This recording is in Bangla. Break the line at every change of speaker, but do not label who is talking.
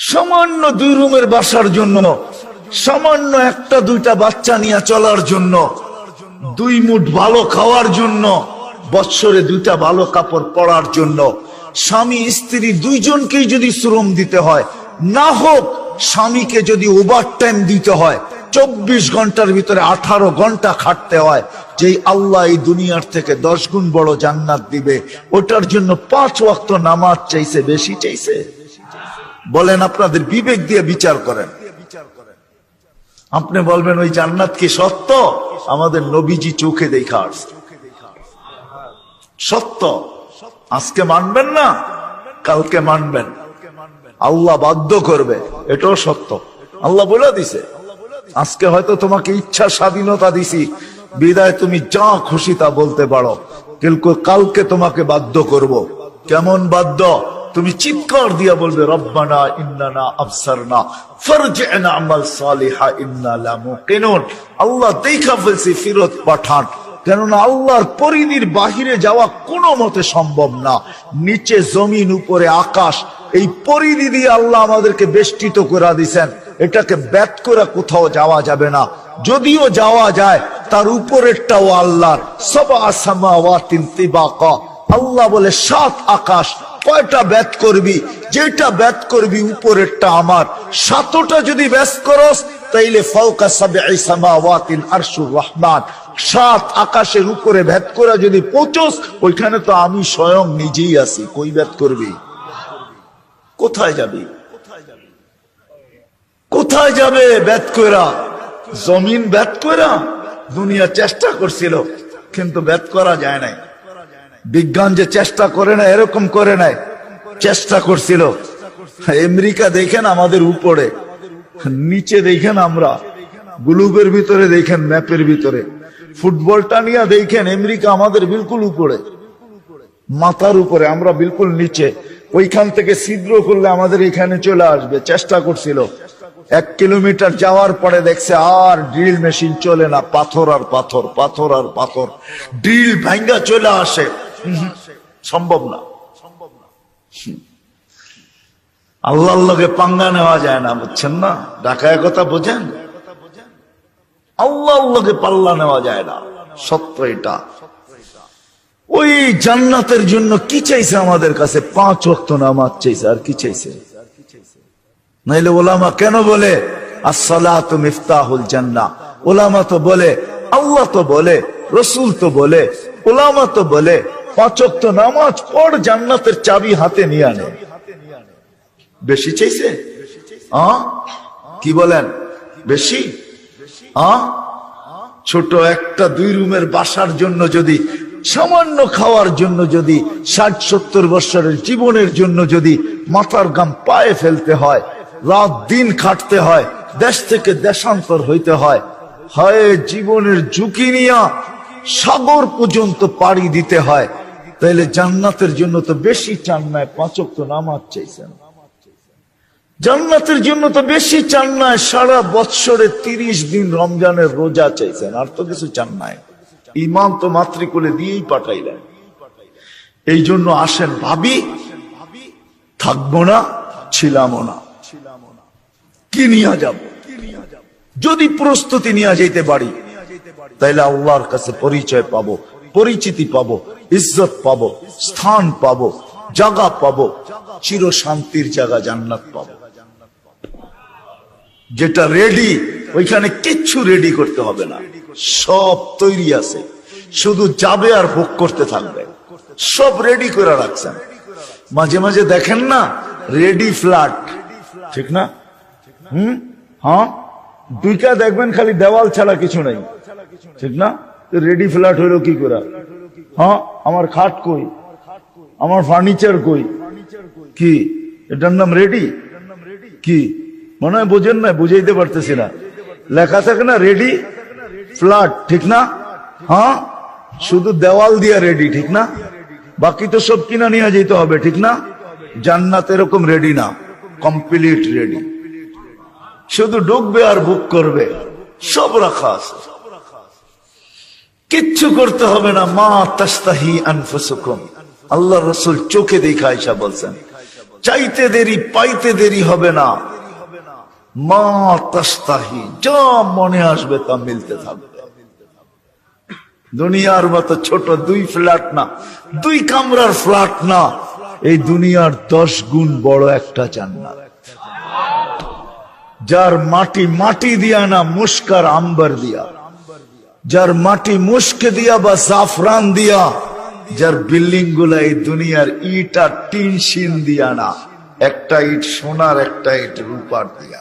সামান্য দুই রুমের বাসার জন্য, সামান্য একটা, দুইটা বাচ্চা নিয়ে চলার জন্য, দুই মুঠ ভালো খাওয়ার জন্য, বৎসরে দুইটা ভালো কাপড় পরার জন্য, স্বামী, স্ত্রী দুইজনকেই যদি শ্রম দিতে হয়, না হোক স্বামীকে যদি ওভার টাইম দিতে হয়, চব্বিশ ঘণ্টার ভিতরে আঠারো ঘণ্টা খাটতে হয়, যেই আল্লাহ এই দুনিয়ার থেকে দশ গুণ বড় জান্নাত দিবে, ওটার জন্য পাঁচ ওয়াক্ত নামাজ চাইছে, বেশি চাইছে। বলেন আপনাদের বিবেক দিয়ে বিচার করেন। আপনি বলবেন, ওই জান্নাত কি সত্য? আমাদের নবীজি চোখে দেখা সত্য। আজকে মানবেন না, কালকে মানবেন। আল্লাহ বাধ্য করবে, এটাও সত্য। আল্লাহ বলে দিছে, আজকে হয়তো তোমাকে ইচ্ছা স্বাধীনতা দিছি, বিদায় তুমি যা খুশি তা বলতে পারো, কিন্তু কালকে তোমাকে বাধ্য করব। কেমন বাধ্য? তুমি চিৎকার দিয়া বলবে, রব্বানা ইন্নানা আফসারনা ফারজি'না আমাল সালিহা, ইন্না লা মুকিনুন। আল্লাহ দেখা ফেলছি, ফিরত পাঠান। কেননা আল্লাহর পরিধির বাহিরে যাওয়া কোনো মতে সম্ভব না। নিচে জমিন, উপরে আকাশ, এই পরিধি দিয়ে আল্লাহ আমাদেরকে বেষ্টিত করে দিছেন। এটাকে ব্যাত করে কোথাও যাওয়া যাবে না। যদিও যাওয়া যায়, তার উপরেরটাও আল্লাহর। সব আসামাওয়াতিন তিবাকা। আল্লাহ বলে, সাত আকাশ কয়টা ব্যাত করবি? যেটা ব্যাত করবি উপরেরটা আমার। সাতটা যদি ব্যাস করস, তাইলে ফাওকা সাবঈ সামাওয়াতিন আরশুর রহমান। সাত আকাশের উপরে ভেদ করে যদি পৌঁছস, ওইখানে তো আমি স্বয়ং নিজেই আছি। কই ভেদ করবি? কোথায় যাবি? কোথায় যাবে ব্যাত কইরা? জমিন ব্যাত কইরা? দুনিয়া চেষ্টা করছিল, কিন্তু ব্যাত করা যায় নাই। বিজ্ঞান যে চেষ্টা করে না, এরকম করে নাই। চেষ্টা করছিল। আমেরিকা দেখেন আমাদের উপরে, নিচে দেখেন আমরা, গ্লুবের ভিতরে দেখেন, ম্যাপের ভিতরে। ফুটবলটা নিয়ে দেখেন, আমেরিকা আমাদের বিলকুল উপরে, মাথার উপরে, আমরা বিলকুল নিচে। ওইখান থেকে ছিদ্র করলে আমাদের এখানে চলে আসবে, চেষ্টা করছিল। এক কিলোমিটার যাওয়ার পরে দেখছে, আর ড্রিল মেশিন চলে না, পাথর আর পাথর পাথর আর পাথর। ড্রিল ভাঙ্গা চলে আসে। সম্ভব না। আল্লাহর লগে পাঙ্গা নেওয়া যায় না, বুঝছেন না? ঢাকায় কথা বোঝেন? আল্লাহর লগে পাল্লা নেওয়া যায় না। সত্য এটা। ওই জান্নাতের জন্য কি চাইছে আমাদের কাছে? পাঁচ ওয়াক্ত নামাজ চাইছে, আর কি চাইছে? নাইলে ওলামা কেন বলে, আসসালাতু মিফতাহুল জান্নাহ ওলামা তো বলে, আল্লাহ তো বলে, রসুল তো বলে, ওলামা তো বলে পাঁচ ওয়াক্ত নামাজ পড়, জান্নাতের চাবি হাতে নিয়ে আনে। বেশি চাইছে? কি বলেন? বেশি? ছোট একটা দুই রুমের বাসার জন্য যদি, সামান্য খাওয়ার জন্য যদি, ষাট সত্তর বছরের জীবনের জন্য যদি মাথার গাম পায়ে ফেলতে হয়, রাত দিন খাটতে হয়, দেশ থেকে দেশান্তর হইতে হয় হয় জীবনের ঝুঁকি নিয়া সাগর পর্যন্ত পাড়ি দিতে হয় তাইলে জান্নাতের জন্য তো বেশি চান নাই পাঁচক তো নামাজ চাইছেন। জান্নাতের জন্য তো বেশি চান নাই, সারা বৎসরে তিরিশ দিন রমজানের রোজা চাইছেন, আর তো কিছু চান নাই। ইমাম তো মাতৃকুলে দিয়েই পাঠাইলেন। এই জন্য আসেন ভাবি, থাকব না, ছিলামও না। কি নিয়ে যাব? যদি প্রস্তুতি নিয়ে যেতে পারি, তাইলে আল্লাহর কাছে পরিচয় পাবো। পরিচিতি পাবো, ইজ্জত পাবো, স্থান পাবো জায়গা পাবো চির শান্তির জায়গা জান্নাত পাবো। যেটা রেডি ওইখানে কিচ্ছু রেডি করতে হবে না। সব তৈরি আছে। শুধু যাবে আর ভোগ করতে থাকবে। সব রেডি করে রাখছেন। মাঝে মাঝে দেখেন না রেডি ফ্ল্যাট ঠিক না? হুম? হ্যাঁ? দুইটা দেখবেন খালি দেওয়াল ছাড়া কিছু নাই। ঠিক না? রেডি ফ্ল্যাট হইল কি করে? হ্যাঁ আমার খাট কই? আমার ফার্নিচার কই? কি? এটার নাম রেডি? কি? মনে হয় বোঝেন না বুঝাইতে পারতেছি না। লেখা থাকে না, রেডি ফ্ল্যাট, ঠিক না? হ্যাঁ শুধু দেওয়াল দিয়া রেডি, ঠিক না? বাকি তো সব কিনা নিয়ে যেতে হবে, ঠিক না? জান্নাত এরকম রেডি না, কমপ্লিট রেডি। শুধু ঢুকবে আর বুক করবে, সব রাখা আছে। কিচ্ছু করতে হবে না। মা তাস্তাহি আনফুসুকুম। আল্লাহ রসুল চোখে দেখা আইসা বলছেন, চাইতে দেরি, পাইতে দেরি হবে না। মা তাস্তাহি যা মনে আসবে তা মিলতে থাকবে। দুনিয়ার মতো ছোট দুই ফ্ল্যাট না, দুই কামরার ফ্ল্যাট না, এই দুনিয়ার দশ গুণ বড় একটা জান্নাত। যার মাটি মাটি দিয়া না, মুস্কার আম্বার দিয়া। যার মাটি মুশকে দিয়া বা জাফরান দিয়া, যার বিল্ডিংগুলা এই দুনিয়ার ইট আর টিন শিন দিয়া না, একটা ইট সোনার, একটা ইট রূপার দিয়া।